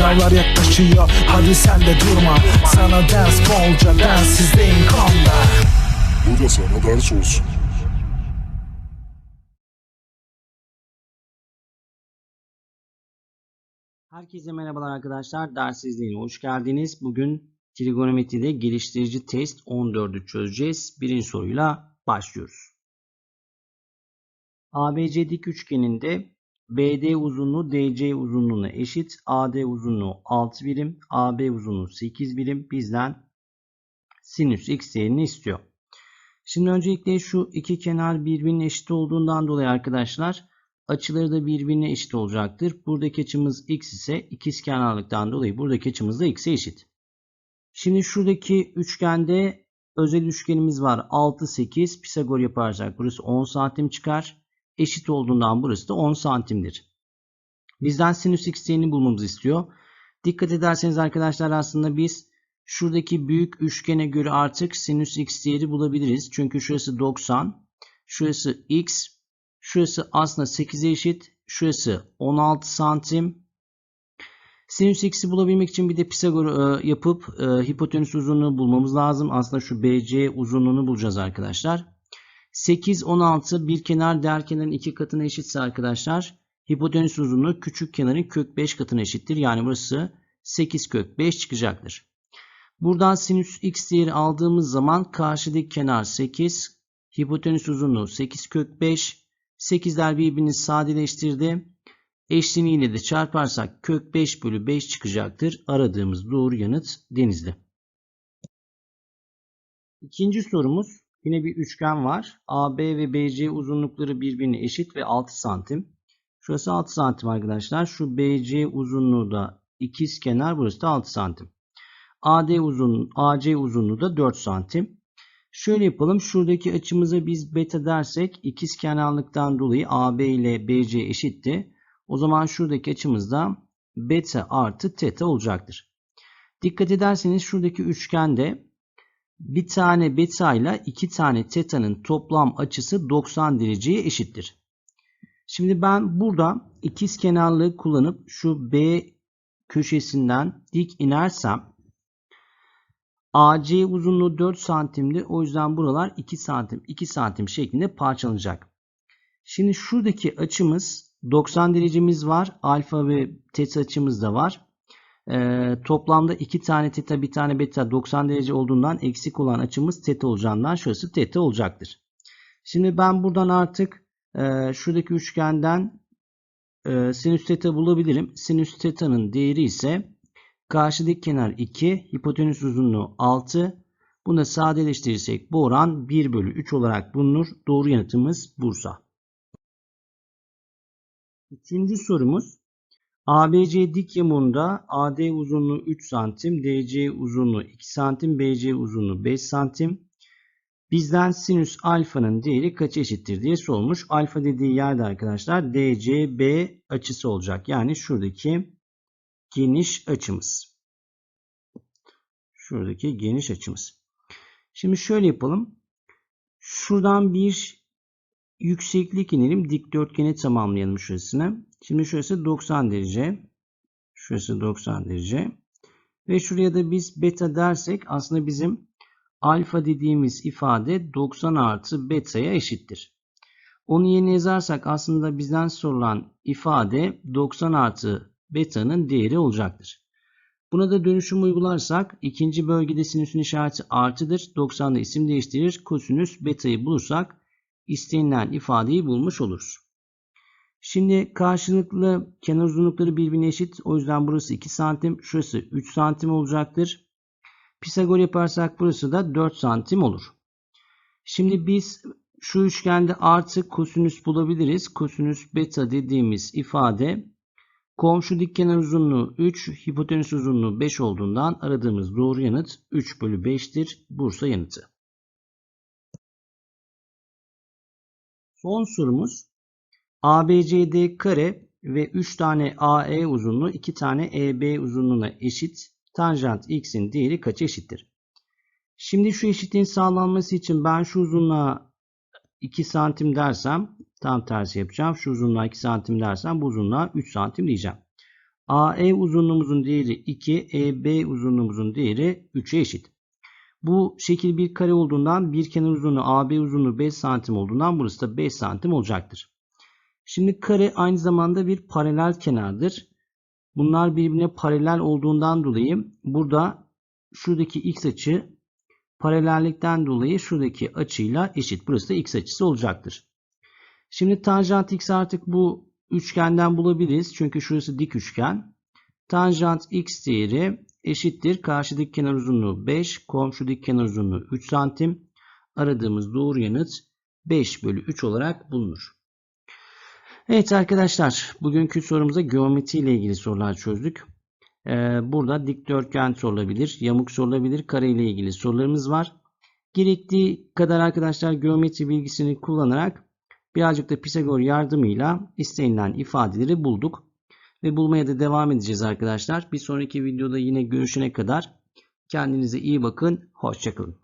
Sınavlar yaklaşıyor hadi sen de durma Sana ders bolca densizliğin konda Bu da sana ders olsun. Herkese merhabalar arkadaşlar. Ders izleyine hoş geldiniz. Bugün trigonometride geliştirici test 14'ü çözeceğiz. Birinci soruyla başlıyoruz. ABC dik üçgeninde BD uzunluğu DC uzunluğuna eşit. AD uzunluğu 6 birim, AB uzunluğu 8 birim. Bizden sinüs x değerini istiyor. Şimdi öncelikle şu iki kenar birbirine eşit olduğundan dolayı arkadaşlar açıları da birbirine eşit olacaktır. Buradaki açımız x ise ikizkenarlıktan dolayı buradaki açımız da x'e eşit. Şimdi şuradaki üçgende özel üçgenimiz var. 6, 8. Pisagor yaparsak burası 10 santim çıkar. Eşit olduğundan burası da 10 santimdir. Bizden sinüs x değerini bulmamızı istiyor. Dikkat ederseniz arkadaşlar aslında biz şuradaki büyük üçgene göre artık sinüs x değeri bulabiliriz. Çünkü şurası 90. Şurası x. Şurası aslında 8'e eşit. Şurası 16 santim. Sinüs x'i bulabilmek için bir de Pisagor e, yapıp e, hipotenüs uzunluğu bulmamız lazım. Aslında şu BC uzunluğunu bulacağız arkadaşlar. 8, 16 bir kenar diğer kenarın iki katına eşitse arkadaşlar hipotenüs uzunluğu küçük kenarın kök 5 katına eşittir. Yani burası 8 kök 5 çıkacaktır. Buradan sinüs x değeri aldığımız zaman karşıdaki kenar 8, hipotenüs uzunluğu 8 kök 5, 8'ler birbirini sadeleştirdi. Eşleniğiyle de çarparsak kök 5 bölü 5 çıkacaktır. Aradığımız doğru yanıt denizli. İkinci sorumuz yine bir üçgen var. AB ve BC uzunlukları birbirine eşit ve 6 santim. Şurası 6 santim arkadaşlar. Şu BC uzunluğu da ikiz kenar burası da 6 santim. AD uzun, AC uzunluğu da 4 santim. Şöyle yapalım. Şuradaki açımıza biz beta dersek ikiz kenarlıktan dolayı AB ile BC eşitti. O zaman şuradaki açımız da beta artı teta olacaktır. Dikkat ederseniz şuradaki üçgende bir tane beta ile iki tane teta'nın toplam açısı 90 dereceye eşittir. Şimdi ben burada ikiz kenarlığı kullanıp şu B köşesinden dik inersem AC uzunluğu 4 santimdi. O yüzden buralar 2 santim 2 santim şeklinde parçalanacak. Şimdi şuradaki açımız 90 derecemiz var. Alfa ve teta açımız da var. Ee, toplamda 2 tane teta bir tane beta 90 derece olduğundan eksik olan açımız teta olacağından şurası teta olacaktır. Şimdi ben buradan artık e, şuradaki üçgenden e, sinüs teta bulabilirim. Sinüs teta'nın değeri ise karşıdaki kenar 2, hipotenüs uzunluğu 6. Bunu sadeleştirirsek bu oran 1 bölü 3 olarak bulunur. Doğru yanıtımız Bursa. Üçüncü sorumuz. ABC dik yamunda AD uzunluğu 3 santim, DC uzunluğu 2 santim, BC uzunluğu 5 santim. Bizden sinüs alfanın değeri kaç eşittir diye sormuş. Alfa dediği yerde arkadaşlar DCB açısı olacak. Yani şuradaki geniş açımız. Şuradaki geniş açımız. Şimdi şöyle yapalım. Şuradan bir yükseklik inelim. Dikdörtgeni tamamlayalım şurasını. Şimdi şurası 90 derece. Şurası 90 derece. Ve şuraya da biz beta dersek aslında bizim alfa dediğimiz ifade 90 artı beta'ya eşittir. Onu yerine yazarsak aslında bizden sorulan ifade 90 artı beta'nın değeri olacaktır. Buna da dönüşüm uygularsak ikinci bölgede sinüsün işareti artıdır. 90'da isim değiştirir. Kosinüs beta'yı bulursak istenilen ifadeyi bulmuş oluruz. Şimdi karşılıklı kenar uzunlukları birbirine eşit. O yüzden burası 2 santim. Şurası 3 santim olacaktır. Pisagor yaparsak burası da 4 santim olur. Şimdi biz şu üçgende artık kosinüs bulabiliriz. Kosinüs beta dediğimiz ifade komşu dik kenar uzunluğu 3, hipotenüs uzunluğu 5 olduğundan aradığımız doğru yanıt 3 bölü 5'tir. Bursa yanıtı. Son sorumuz ABCD kare ve 3 tane AE uzunluğu 2 tane EB uzunluğuna eşit. Tanjant x'in değeri kaç eşittir? Şimdi şu eşitliğin sağlanması için ben şu uzunluğa 2 santim dersem tam tersi yapacağım. Şu uzunluğa 2 santim dersem bu uzunluğa 3 santim diyeceğim. AE uzunluğumuzun değeri 2, EB uzunluğumuzun değeri 3'e eşit. Bu şekil bir kare olduğundan bir kenar uzunluğu AB uzunluğu 5 santim olduğundan burası da 5 santim olacaktır. Şimdi kare aynı zamanda bir paralel kenardır. Bunlar birbirine paralel olduğundan dolayı burada şuradaki x açı paralellikten dolayı şuradaki açıyla eşit. Burası da x açısı olacaktır. Şimdi tanjant x artık bu üçgenden bulabiliriz. Çünkü şurası dik üçgen. Tanjant x değeri eşittir. Karşıdaki kenar uzunluğu 5, komşudaki kenar uzunluğu 3 santim. Aradığımız doğru yanıt 5 bölü 3 olarak bulunur. Evet arkadaşlar bugünkü sorumuza geometri ile ilgili sorular çözdük. Ee, burada dikdörtgen sorulabilir, yamuk sorulabilir, kare ile ilgili sorularımız var. Gerektiği kadar arkadaşlar geometri bilgisini kullanarak birazcık da Pisagor yardımıyla istenilen ifadeleri bulduk. Ve bulmaya da devam edeceğiz arkadaşlar. Bir sonraki videoda yine görüşene kadar kendinize iyi bakın. Hoşçakalın.